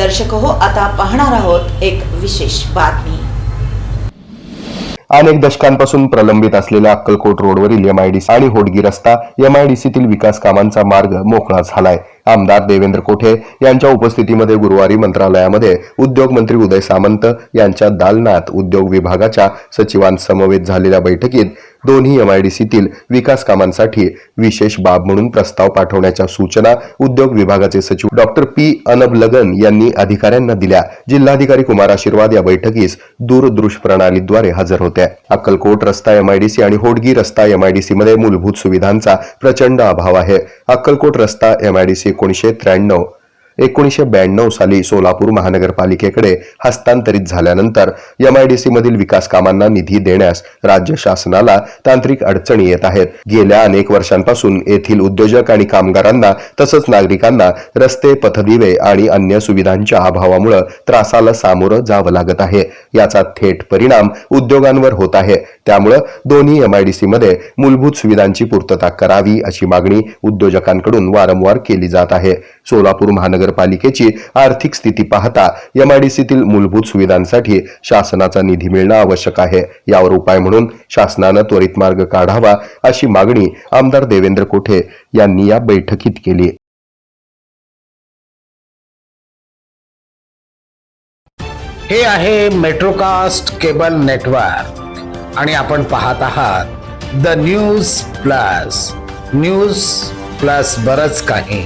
दर्शक हो आता पाहणार आहोत एक विशेष बातमी. अनेक दशकांपासून प्रलंबित असलेल्या अक्कलकोट रोडवरील एमआयडीसी आणि होडगी रस्ता एमआयडीसीतील विकास कामांचा मार्ग मोकळा झालाय. आमदार देवेंद्र कोठे यांच्या उपस्थितीमध्ये गुरुवारी मंत्रालयामध्ये उद्योग मंत्री उदय सामंत यांच्या दालनात उद्योग विभागाच्या सचिवांसमवेत झालेल्या बैठकीत दोन्ही एम आयडीसीतील विकास कामांसाठी विशेष बाब म्हणून प्रस्ताव पाठवण्याच्या सूचना उद्योग विभागाचे सचिव डॉक्टर पी. अनब लगन यांनी अधिकाऱ्यांना दिल्या. जिल्हाधिकारी कुमार आशीर्वाद या बैठकीस दूरदृश्य प्रणालीद्वारे हजर होत्या. अक्कलकोट रस्ता एमआयडीसी आणि होडगी रस्ता एमआयडीसी मध्ये मूलभूत सुविधांचा प्रचंड अभाव आहे. अक्कलकोट रस्ता एमआयडीसी एकोणीसशे त्र्याण्णव एकोणीसशे ब्याण्णव साली सोलापूर महानगरपालिकेकडे हस्तांतरित झाल्यानंतर एमआयडीसी मधील विकास कामांना निधी देण्यास राज्य शासनाला तांत्रिक अडचणी येत आहेत. गेल्या अनेक वर्षांपासून येथील उद्योजक आणि कामगारांना तसंच नागरिकांना रस्ते पथदिवे आणि अन्य सुविधांच्या अभावामुळे त्रासाला सामोरं जावं लागत आहे. याचा थेट परिणाम उद्योगांवर होत आहे. त्यामुळं दोन्ही एमआयडीसी मध्ये मूलभूत सुविधांची पूर्तता करावी अशी मागणी उद्योजकांकडून वारंवार केली जात आहे. सोलापूर महानगर महानगरपालिकेची आर्थिक स्थिती पाहता एमआयडीसीतील मूलभूत सुविधांसाठी शासनाचा निधी मिळणं आवश्यक आहे. यावर उपाय म्हणून शासनानं त्वरित मार्ग काढावा अशी मागणी आमदार देवेंद्र कोठे यांनी या बैठकीत केली. हे आहे मेट्रोकास्ट केबल नेटवर्क आणि आपण पाहत आहात the news plus. News plus बरच काही.